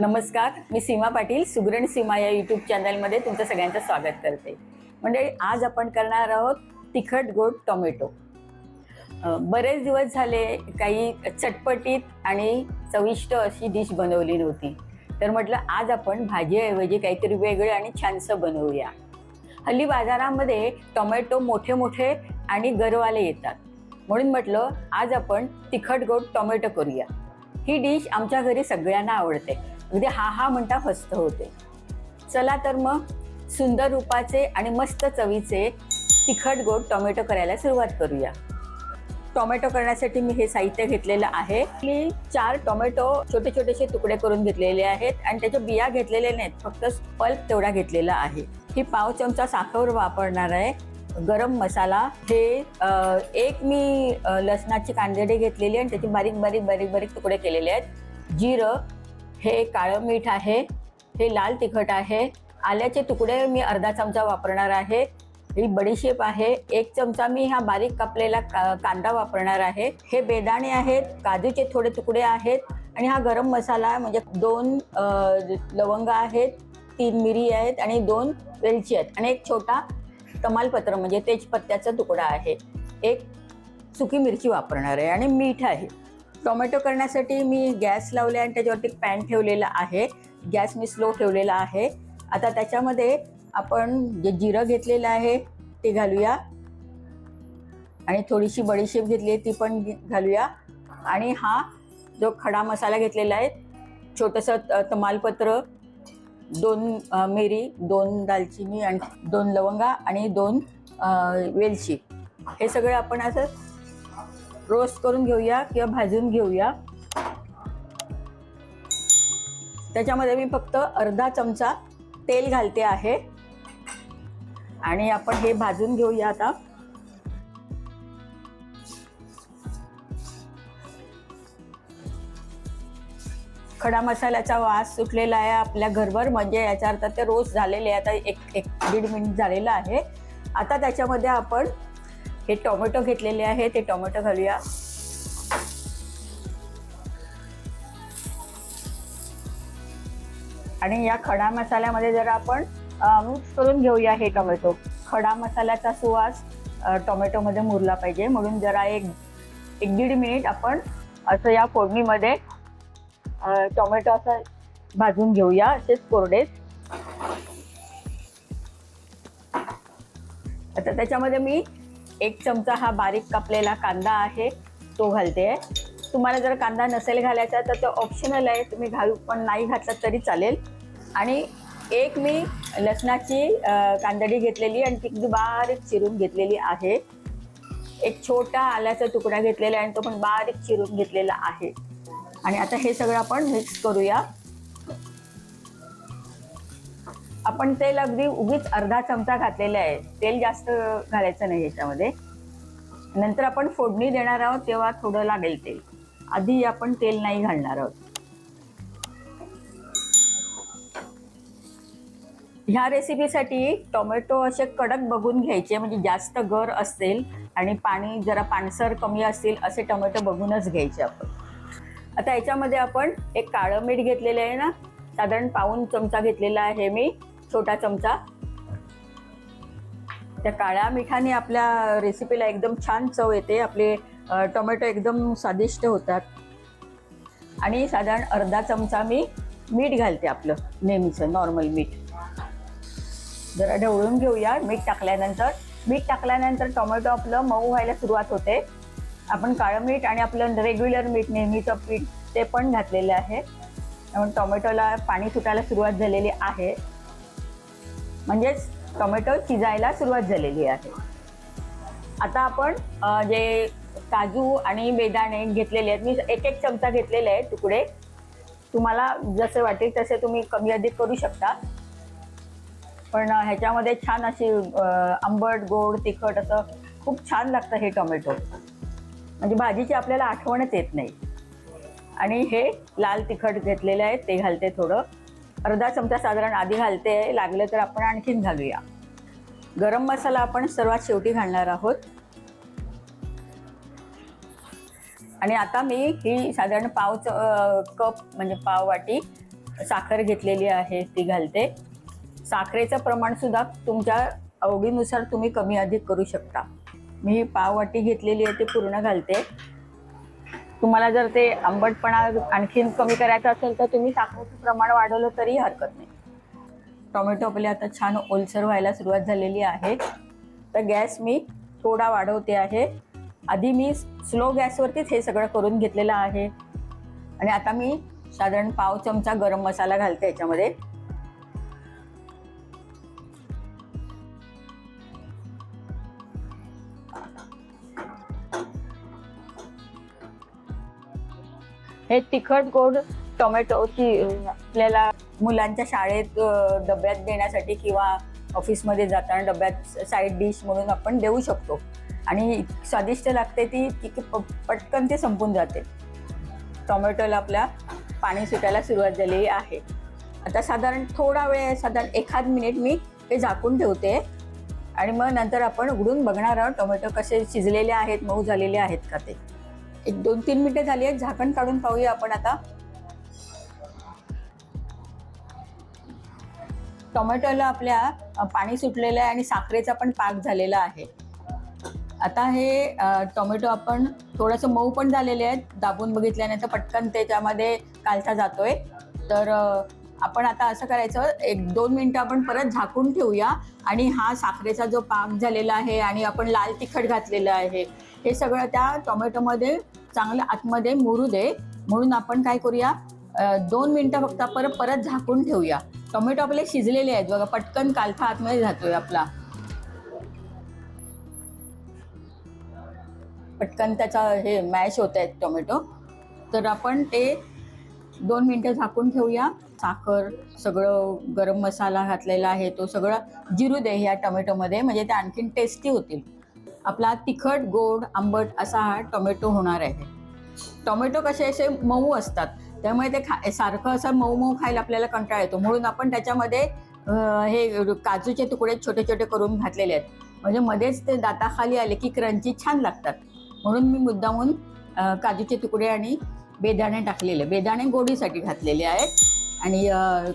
नमस्कार मी सीमा पाटील सुगरण सीमा या यूट्यूब चॅनलमध्ये तुमचं सगळ्यांचं स्वागत करते. म्हणजे आज आपण करणार आहोत तिखट गोड टोमॅटो. बरेच दिवस झाले काही चटपटीत आणि चविष्ट अशी डिश बनवली नव्हती. तर म्हटलं आज आपण भाजीऐवजी काहीतरी वेगळं आणि छानसं बनवूया. हल्ली बाजारामध्ये टोमॅटो मोठे मोठे आणि गरवाले येतात. म्हणून म्हटलं आज आपण तिखट गोड टोमॅटो करूया. ही डिश आमच्या घरी सगळ्यांना आवडते. अगदी हा हा म्हणता फस्त होते. चला तर मग सुंदर रूपाचे आणि मस्त चवीचे तिखट गोड टोमॅटो करायला सुरुवात करूया. टोमॅटो करण्यासाठी मी हे साहित्य घेतलेलं आहे. मी चार टोमॅटो छोटे छोटेसे तुकडे करून घेतलेले आहेत आणि त्याच्या बिया घेतलेले नाहीत फक्त पल्प तेवढा घेतलेला आहे. ही पाव चमचा साखर वापरणार आहे. गरम मसाला. हे एक मी लसणाची कांदेडे घेतलेली आणि त्याचे बारीक बारीक बारीक बारीक तुकडे केलेले आहेत. जिरं हे काळं मीठ आहे हे लाल तिखट आहे. आल्याचे तुकडे मी अर्धा चमचा वापरणार आहे. ही बडीशेप आहे. एक चमचा मी हा बारीक कापलेला का कांदा वापरणार आहे. हे बेदाणे आहेत काजूचे थोडे तुकडे आहेत आणि हा गरम मसाला म्हणजे दोन लवंग आहेत तीन मिरी आहेत आणि दोन वेलची आहेत आणि एक छोटा तमालपत्र म्हणजे तेजपत्त्याचा तुकडा आहे. एक सुकी मिरची वापरणार आहे आणि मीठ आहे. टोमॅटो करण्यासाठी मी गॅस लावले आणि त्याच्यावरती पॅन ठेवलेला आहे. गॅस मी स्लो ठेवलेला आहे. आता त्याच्यामध्ये आपण जे जिरं घेतलेलं आहे ते घालूया. आणि थोडीशी बडीशेप घेतली आहे ती पण घालूया. आणि हा जो खडा मसाला घेतलेला आहे छोटंसं तमालपत्र दोन मिरी दोन दालचिनी आणि दोन लवंगा आणि दोन वेलची. हे सगळं आपण असं रोस्ट करून घेऊया किंवा भाजून घेऊया. त्याच्यामध्ये मी फक्त अर्धा चमचा तेल घालते आहे. आणि आपण हे भाजून घेऊया आता. खडा मसाल्याचा वास सुटलेला आहे आपल्या घरभर म्हणजे याच्या अर्थात ते रोस्ट झालेले आहे. आता एक एक दीड मिनिट झालेलं आहे. आता त्याच्यामध्ये आपण हे टोमॅटो घेतलेले आहे ते टोमॅटो घालूया. आणि या खडा मसाल्यामध्ये जर आपण मिक्स करून घेऊया हे टोमॅटो. खडा मसाल्याचा सुवास टोमॅटोमध्ये मुरला पाहिजे. म्हणून जरा एक एक दीड मिनिट आपण असं या फोडणीमध्ये टोमॅटो असं भाजून घेऊया असेच कोरडेच. आता त्याच्यामध्ये मी एक चमचा हा बारीक कापलेला कांदा आहे तो घालते. तुम्हाला जर कांदा नसेल घालायचा तर तो ऑप्शनल आहे. तुम्ही घालू पण नाही घातला तरी चालेल. आणि एक मी लसणाची कांदडी घेतलेली आणि ती बारीक चिरून घेतलेली आहे. एक छोटा आल्याचा तुकडा घेतलेला आहे आणि तो पण बारीक चिरून घेतलेला आहे. आणि आता हे सगळं आपण मिक्स करूया. आपण तेल अगदी उगीच अर्धा चमचा घातलेला आहे. तेल जास्त घालायचं नाही याच्यामध्ये. नंतर आपण फोडणी देणार आहोत तेव्हा थोडं लागेल तेल. आधी आपण तेल नाही घालणार आहोत. ह्या रेसिपीसाठी टोमॅटो असे कडक बघून घ्यायचे म्हणजे जास्त गर असेल आणि पाणी जरा पाणसर कमी असतील असे टोमॅटो बघूनच घ्यायचे आपण. आता याच्यामध्ये आपण एक काळं मीठ घेतलेलं आहे ना? साधारण पाऊन चमचा घेतलेला आहे मी. छोटा चमचा. त्या काळ्या मिठाने आपल्या रेसिपीला एकदम छान चव येते. आपले टोमॅटो एकदम स्वादिष्ट होतात. आणि साधारण अर्धा चमचा मी मीठ घालते आपलं नेहमीचं नॉर्मल मीठ. जरा ढवळून घेऊया. मीठ टाकल्यानंतर मीठ टाकल्यानंतर टोमॅटो आपलं मऊ व्हायला सुरुवात होते. आपण काळं मीठ आणि आपलं रेग्युलर मीठ नेहमीचं पीठ ते पण घातलेलं आहे. त्यामुळे टोमॅटोला पाणी सुटायला सुरुवात झालेली आहे. म्हणजेच टोमॅटो शिजायला सुरुवात झालेली आहे. आता आपण जे काजू आणि बेदाणे घेतलेले आहेत मी एक एक चमचा घेतलेले आहेत तुकडे. तुम्हाला जसे वाटेल तसे तुम्ही कमी अधिक करू शकता. पण ह्याच्यामध्ये छान अशी आंबट गोड तिखट असं खूप छान लागतं हे टोमॅटो. म्हणजे भाजीची आपल्याला आठवणच येत नाही. आणि हे लाल तिखट घेतलेलं आहे ते घालते थोडं. अर्धा चमचा साधारण आधी घालते लागलं तर आपण आणखीन घालूया. गरम मसाला आपण सर्वात शेवटी घालणार आहोत. आणि आता मी ही साधारण पाव कप म्हणजे पाव वाटी साखर घेतलेली आहे ती घालते. साखरेचं प्रमाण सुद्धा तुमच्या आवडीनुसार तुम्ही कमी अधिक करू शकता. मी पाववाटी घेतलेली आहे ती पूर्ण घालते. तुम्हाला जर ते आंबटपणा आणखीन कमी करायचा असेल तर तुम्ही साखरेचं प्रमाण वाढवलं तरी हरकत नाही. टोमॅटो आपले आता छान ओलसर व्हायला सुरुवात झालेली आहे. तर गॅस मी थोडा वाढवते आहे. आधी मी स्लो गॅसवरतीच हे सगळं करून घेतलेलं आहे. आणि आता मी साधारण पाव चमचा गरम मसाला घालते याच्यामध्ये. हे तिखट गोड टोमॅटोची अं, आपल्याला मुलांच्या शाळेत डब्यात देण्यासाठी किंवा ऑफिसमध्ये जाताना डब्यात साईड डिश म्हणून आपण देऊ शकतो. आणि स्वादिष्ट लागते ती प- पटकन ते संपून जाते. टोमॅटोला आपल्या पाणी सुटायला सुरुवात झालेली आहे. आता साधारण थोडा वेळ साधारण एखाद मिनिट मी ते झाकून ठेवते. आणि मग नंतर आपण उघडून बघणार आहोत टोमॅटो कसे शिजलेले आहेत मऊ झालेले आहेत का ते. एक दोन तीन मिनिटं झाली आहेत. झाकण काढून पाहूया आपण आता. टोमॅटोला आपल्या पाणी सुटलेलं आहे आणि साखरेचा पण पाक झालेला आहे. आता हे टोमॅटो आपण थोडंसं मऊ पण झालेले आहेत. दाबून बघितल्याने तर पटकन त्याच्यामध्ये कालचा जातोय. तर आपण आता असं करायचं एक दोन मिनटं आपण परत झाकून ठेवूया. आणि हा साखरेचा जो पाक झालेला आहे आणि आपण लाल तिखट घातलेलं आहे. हे सगळं त्या टोमॅटोमध्ये चांगलं आतमध्ये मुरू दे. म्हणून आपण काय करूया? दोन मिनटं फक्त परत परत झाकून ठेवूया. टोमॅटो आपले शिजलेले आहेत बघा पटकन कालथा आतमध्ये जातोय आपला. पटकन त्याचा हे मॅश होत आहेत टोमॅटो. तर आपण ते दोन मिनटं झाकून ठेवूया. साखर सगळं गरम मसाला घातलेला आहे तो सगळं जिरू दे ह्या टोमॅटोमध्ये. म्हणजे ते आणखीन टेस्टी होतील. आपला तिखट गोड आंबट असा हा टोमॅटो होणार आहे. टोमॅटो कसे असे मऊ असतात. त्यामुळे ते खा सारखं असं मऊ मऊ खायला आपल्याला कंटाळा येतो. म्हणून आपण त्याच्यामध्ये हे काजूचे तुकडे छोटे छोटे करून घातलेले आहेत. म्हणजे मध्येच ते दाताखाली आले की क्रंची छान लागतात. म्हणून मी मुद्दामून काजूचे तुकडे आणि बेदाणे टाकलेले. बेदाणे गोडीसाठी घातलेले आहेत. आणि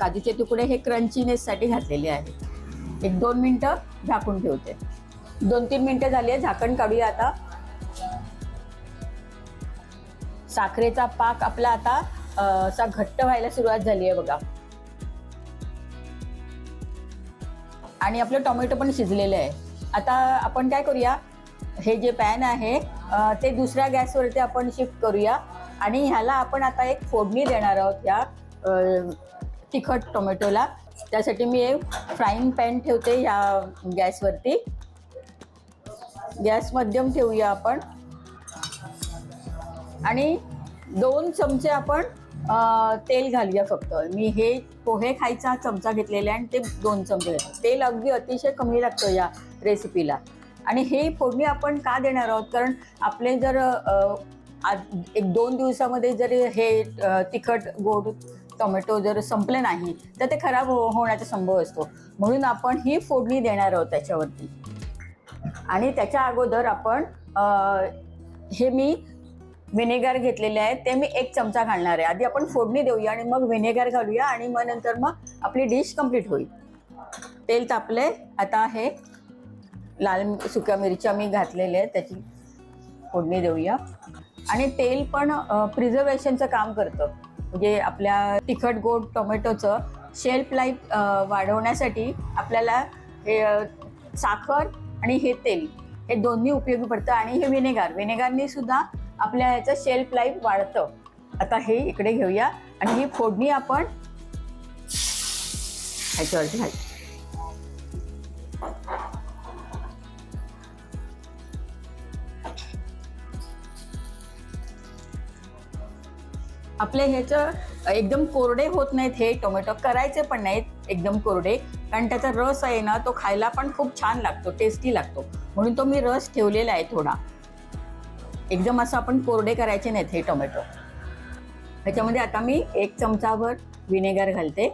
काजूचे तुकडे हे क्रंचीनेससाठी घातलेले आहेत. एक दोन मिनटं झाकून ठेवते. दोन तीन मिनटं झाली आहे झाकण काढूया आता. साखरेचा पाक आपला आता असा घट्ट व्हायला सुरुवात झाली आहे बघा. आणि आपलं टोमॅटो पण शिजलेलं आहे. आता आपण काय करूया? हे जे पॅन आहे ते दुसऱ्या गॅसवरती आपण शिफ्ट करूया. आणि ह्याला आपण आता एक फोडणी देणार आहोत या तिखट टोमॅटोला. त्यासाठी मी एक फ्राईंग पॅन ठेवते या गॅसवरती. गॅस मध्यम ठेवूया आपण. आणि दोन चमचे आपण तेल घालूया फक्त. मी हे पोहे खायचा चमचा घेतलेला आहे आणि ते दोन चमचे घेतले तेल अगदी अतिशय कमी लागतं या रेसिपीला आणि हे फोडणी आपण का देणार आहोत? कारण आपले जर एक दोन दिवसामध्ये जर हे तिखट गोड टोमॅटो जर संपले नाही तर ते खराब हो-, होण्याचा संभव असतो. म्हणून आपण ही फोडणी देणार आहोत त्याच्यावरती. आणि त्याच्या अगोदर आपण हे मी व्हिनेगर घेतलेले आहे ते मी एक चमचा घालणार आहे. आधी आपण फोडणी देऊया आणि मग व्हिनेगर घालूया आणि मग नंतर मग आपली डिश कंप्लीट होईल. तेल तापले. आता हे लाल सुक्या मिरच्या मी घातलेल्या आहेत त्याची फोडणी देऊया. आणि तेल पण प्रिझर्वेशनचं काम करतं. म्हणजे आपल्या तिखट गोड टोमॅटोचं शेल्फ लाईफ वाढवण्यासाठी आपल्याला हे साखर आणि हे तेल. हे दोन्ही उपयोगी पडतं आणि हे व्हिनेगार व्हिनेगारनी सुद्धा आपल्या ह्याचं शेल्फ लाईफ वाढतं. आता हे इकडे घेऊया आणि ही फोडणी आपण ह्याच्यावरती घाल. आपले ह्याचं एकदम कोरडे होत नाहीत हे टोमॅटो करायचे पण नाहीत एकदम कोरडे. कारण त्याचा रस आहे ना तो खायला पण खूप छान लागतो टेस्टी लागतो. म्हणून तो मी रस ठेवलेला आहे थोडा. एकदम असं आपण कोरडे करायचे नाहीत हे टोमॅटो. ह्याच्यामध्ये आता मी एक चमचाभर विनेगर घालते.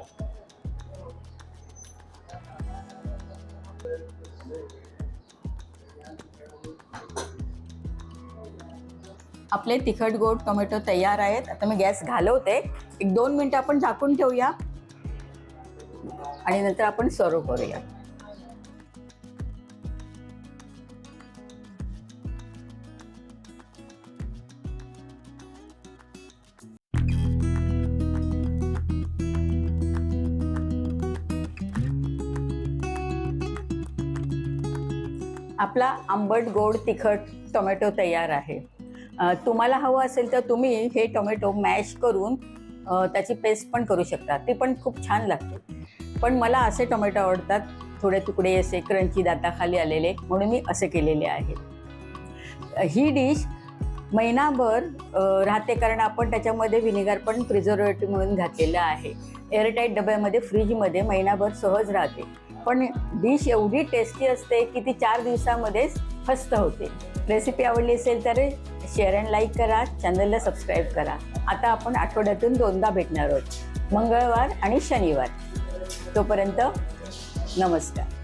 आपले तिखट गोड टोमॅटो तयार आहेत. आता मी गॅस घालवते. एक दोन मिनटं आपण झाकून ठेवूया. आणि नंतर आपण सर्व करूया. आपला आंबट गोड तिखट टोमॅटो तयार आहे. तुम्हाला हवं असेल तर तुम्ही हे टोमॅटो मॅश करून त्याची पेस्ट पण करू शकता. ते पण खूप छान लागते. पण मला असे टोमॅटो आवडतात थोडे तुकडे असे क्रंची दाताखाली आलेले म्हणून मी असे केलेले आहे ही डिश महिनाभर राहते कारण आपण त्याच्यामध्ये व्हिनेगर पण प्रिझर्वेटिव्ह म्हणून घातलेलं आहे. एअरटाईट डब्यामध्ये फ्रीजमध्ये महिनाभर सहज राहते. पण डिश एवढी टेस्टी असते की ती चार दिवसामध्येच फस्त होते. रेसिपी आवडली असेल तर शेअर अँड लाईक करा चॅनलला सबस्क्राईब करा. आता आपण आठवड्यातून दोनदा भेटणार आहोत. मंगळवार आणि शनिवार. तोपर्यंत नमस्कार.